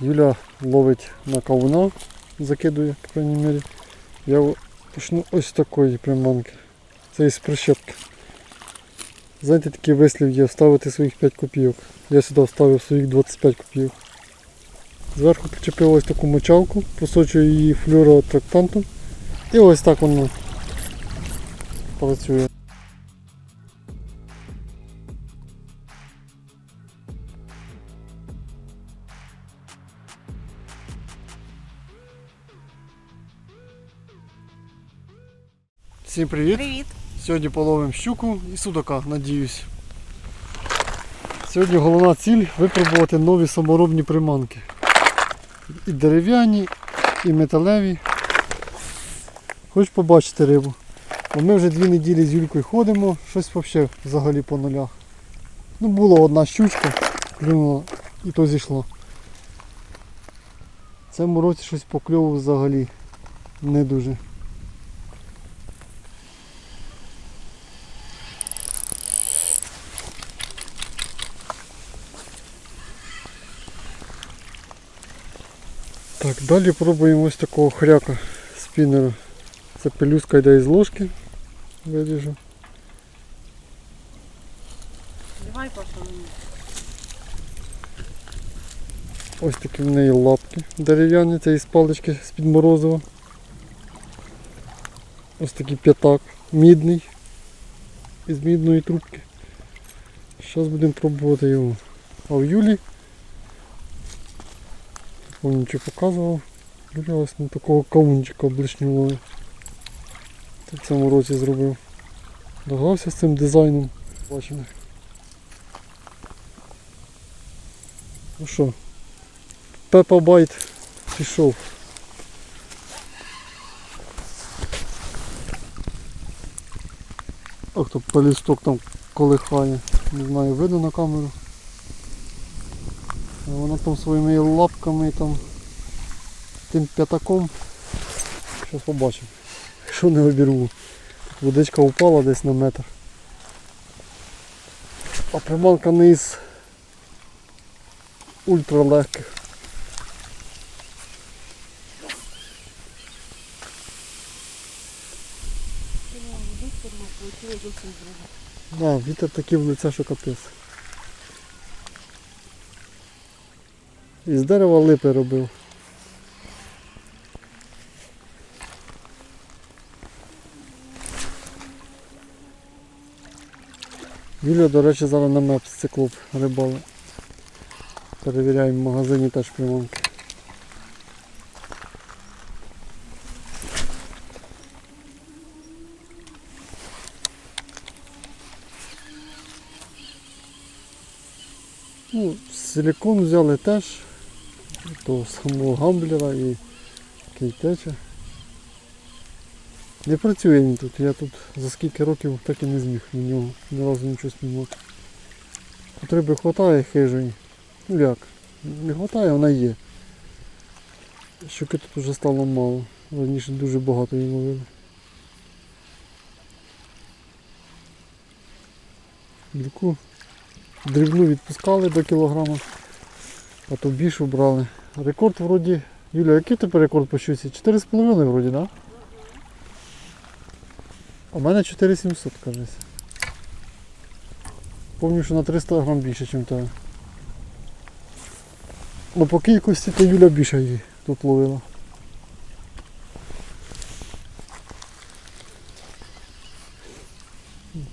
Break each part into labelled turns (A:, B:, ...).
A: Юля ловить на кавуна, закидує, по крайній мірі. Я почну ось такої приманки. Це із прищепки. Знаєте, такий вислів є вставити своїх 5 копійок. Я сюди вставив своїх 25 копійок. Зверху причепив ось таку мочалку, просочую її флюоротрактантом. І ось так воно працює. Всім привіт!
B: Привіт.
A: Сьогодні половимо щуку і судака, надіюсь. Сьогодні головна ціль випробувати нові саморобні приманки. І дерев'яні, і металеві. Хоч побачити рибу. Бо ми вже дві неділі з Юлькою ходимо, щось взагалі взагалі по нулях. Ну була одна щучка, клюнула і то зійшло. В цьому році щось покльовував взагалі не дуже. Так, далі пробуємо ось такого хряка спіннера. Це пелюстка йде із ложки. Виріжу.
B: Давай мені.
A: Ось такі в неї лапки дерев'яні, це із палички з-під морозива. Ось такий п'ятак, мідний, із мідної трубки. Зараз будемо пробувати його. А в Юлі, нічого показував, ось на такого кавунчика блишнювали. Це в цьому році зробив. Догрався з цим дизайном. Бачимо. Ну що, Пепа Байт пішов. Ох, то полісток там колихає. Не знаю, видно на камеру. А Вона там своїми лапками там тим п'ятаком. Зараз побачимо. Що не обірву. Тут водичка упала десь на метр. А приманка не із ультралегких. Да, вітер такий в лице, що капець. Із дерева липи робив. Юля, до речі, зараз на меп циклоп рибали. Перевіряємо в магазині теж приманки. Ну, силикон взяли теж, то самого гамблера і кейтеча. Не працює він тут, я тут за скільки років так і не зміг на нього ні разу нічого спіймати. Тут риби хватає хижої. Ну як? Не хватає, вона є. Щуки тут вже стало мало. Раніше дуже багато їм ловили. Дрібну відпускали до кілограма, а то більше брали. Рекорд вроді. Юля, який тепер рекорд по щуці? 4,5 вроді? Да? У мене 4700, кажеться. Помню, що на 300 грам більше, ніж тебе. Ну по кількості то Юля більше її тут ловила.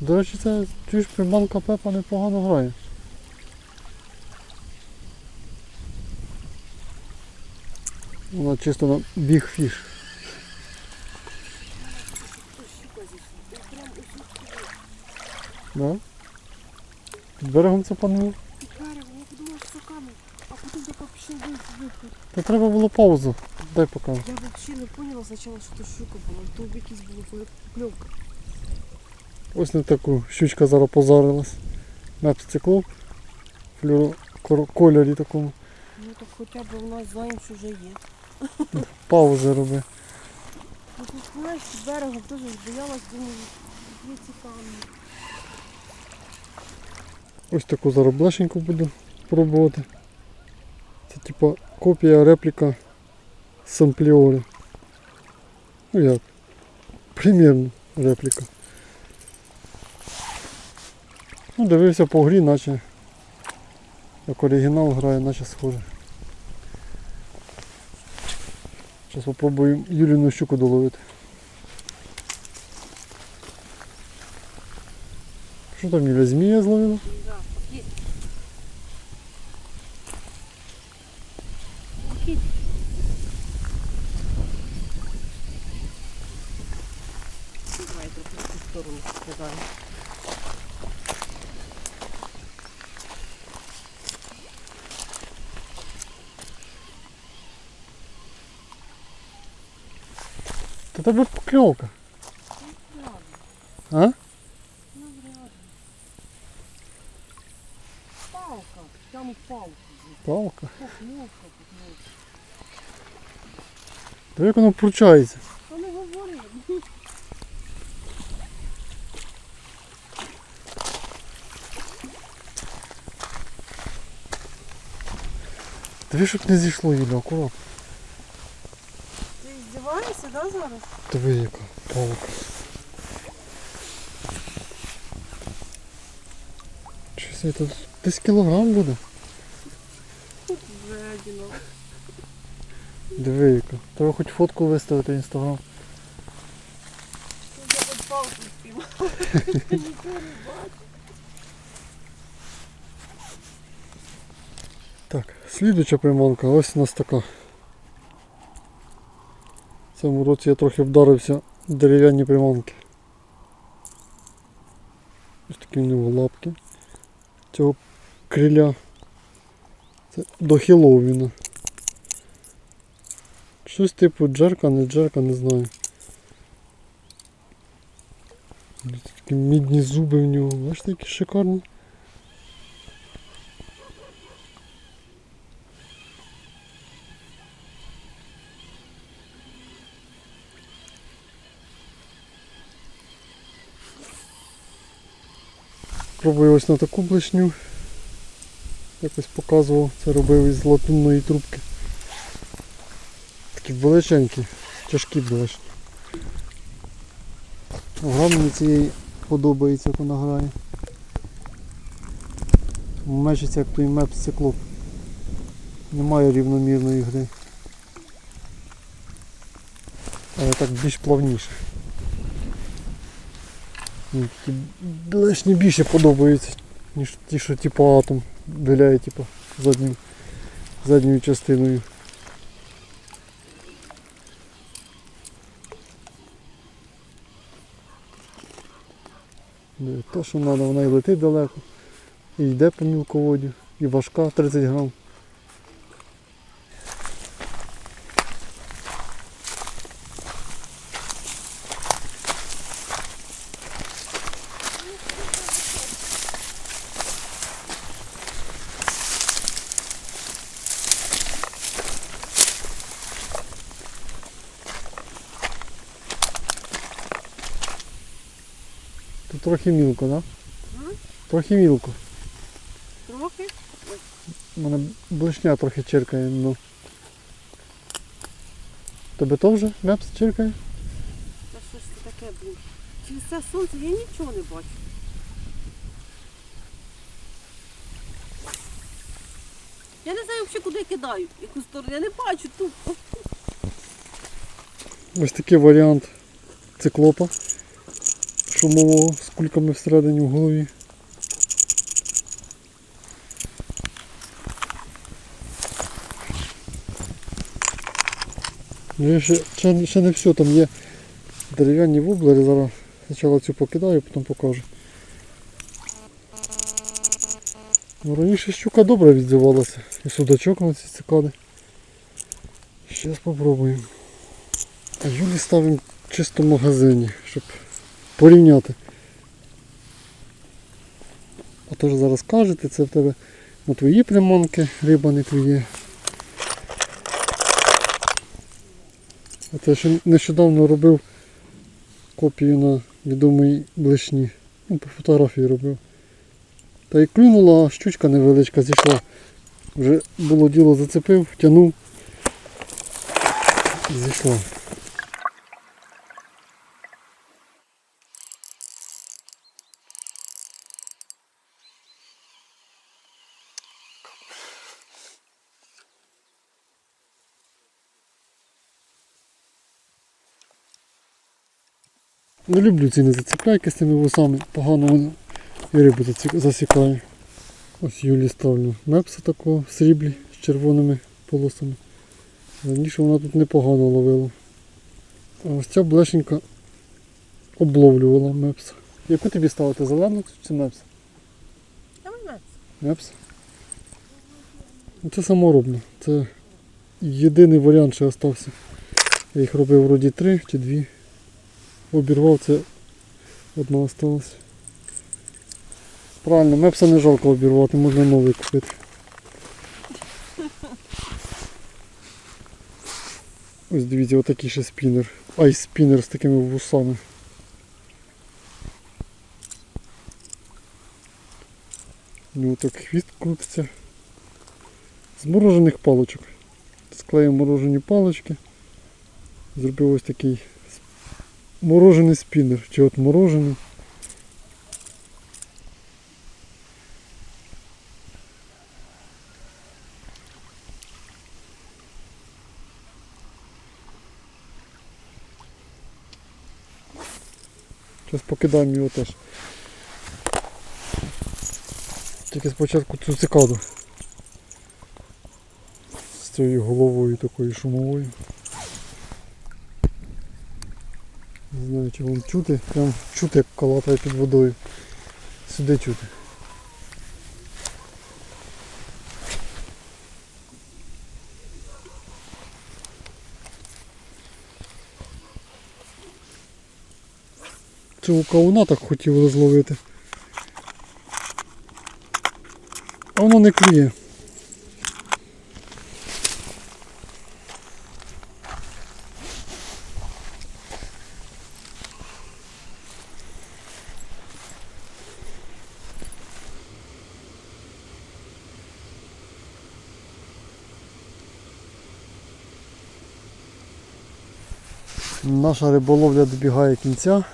A: До речі, це чуєш приманка Пепа непогано грає. Вона чисто на біг фіш. Да? Під берегом це панує.
B: Берег, я подумала, що це камінь, а потім така пішов вихід.
A: Та треба було паузу. Дай покажу.
B: Я взагалі не поняла спочатку, що це щука була, то в якійсь була покльовка.
A: Ось на таку щучка зараз позарилась. Меп циклоп. Флюро кольорі такому.
B: Ну так хоча б у нас знаємо, що вже є.
A: Паузи роби.
B: Тут знаєш, під берегом теж боялась, думаю, є ці камні.
A: Ось таку зараз блешеньку буду пробувати. Це типа копія репліка сампліори. Ну як? Примірно репліка. Ну, дивився по грі, наче як оригінал грає, наче схоже. Зараз спробуємо Юліну щуку доловити. Що там Юля, змія зловила?
B: Давай трохи в сторону скидаю.
A: Та тебе покльовка. А?
B: Ну, вряд. Палка, прямо палку.
A: Палка.
B: Покльовка, покльовка.
A: Та як воно пручається?
B: Та не говори.
A: Диви, щоб не зійшло, Юля, акуратно.
B: Да, зараз?
A: Диви, яка палка. Щось тут десь кілограм буде.
B: Жадіно.
A: Диви, яка. Треба хоч фотку виставити в інстаграм.
B: Тут я під палку співала. Нікого не бачу.
A: Так, слідуча приманка, ось у нас така. В цьому році я трохи вдарився в дерев'яні приманки. Ось такі в нього лапки цього криля. Це до Хеллоуіна. Щось типу джерка, не джерка, не знаю. Такі мідні зуби в нього, бачите, які шикарні. Пробую ось на таку блешню. Якось показував, це робив із латунної трубки. Такі величенькі, тяжкі блешні. Гра мені цієї подобається, як вона грає. Мечиться як той меп циклоп. Немає рівномірної гри. Але так більш плавніше. Мені такі блешні більше подобаються, ніж ті, що типу атом виляє типу, заднім, задньою частиною. То, що треба, вона і летить далеко, і йде по мілководдю, і важка 30 грам. Трохи мілко, так? Да? Трохи мілко.
B: Трохи.
A: У мене блешня трохи чиркає, ну. Тебе теж мепс чиркає?
B: Та що ж це таке, блін? Через це сонце я нічого не бачу. Я не знаю взагалі, куди кидаю. Яку сторону. Я не бачу тут.
A: Ось такий варіант циклопа шумового з кульками всередині в голові. Ну, ще, ще, ще не все, там є дерев'яні воблери, зараз спочатку цю покидаю, потім покажу. Ну, раніше щука добре відзивалася. І судачок на ці цикади. Зараз спробуємо. А Юлі ставимо в магазині, щоб порівняти. А то ж зараз кажете, це в тебе на твої приманки, риба не. А це ще нещодавно робив копію на відомій блешні. Ну, по фотографії робив. Та й клюнула, щучка невеличка зійшла Вже було діло зацепив, тягнув. Зійшла. Не люблю ці незацепляйки з цими вусами, погано вони і рибу засікаю. Ось Юлі ставлю мепса такого в сріблі з червоними полосами. Раніше вона тут непогано ловила. А ось ця блешенька обловлювала мепса. Яку тобі ставити? Зелену чи мепс? Мепс? Ну, Це саморобно. Це єдиний варіант, що остався. Я їх робив вроді три чи дві. Обірвав, це одна осталась. Правильно, мепса не жалко обірвати, можна новий купити. Ось дивіться, отакий ще спінер. Ай, спінер з такими вусами. У нього так хвіст крутиться. З морожених паличок. Склеїв морожені палички. Зробив ось такий морожений спінер. Чи от морожений. Зараз покидаємо його теж. Тільки спочатку цю цикаду. З цією головою такою шумовою. Не знаю, чи вам чути. Прям чути, як калатає під водою. Сюди чути. Цього кауна так хотіли зловити. А воно не клює. Наша риболовля добігає кінця.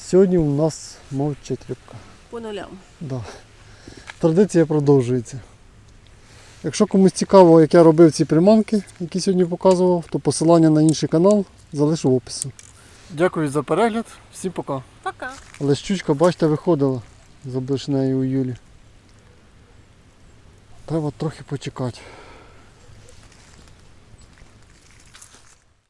A: Сьогодні у нас мовчить рибка.
B: По нулям.
A: Да. Традиція продовжується. Якщо комусь цікаво, як я робив ці приманки, які сьогодні показував, то посилання на інший канал залишу в описі. Дякую за перегляд. Всім пока.
B: Пока.
A: Але щучка, бачите, виходила за блишнею у Юлі. Треба трохи почекати.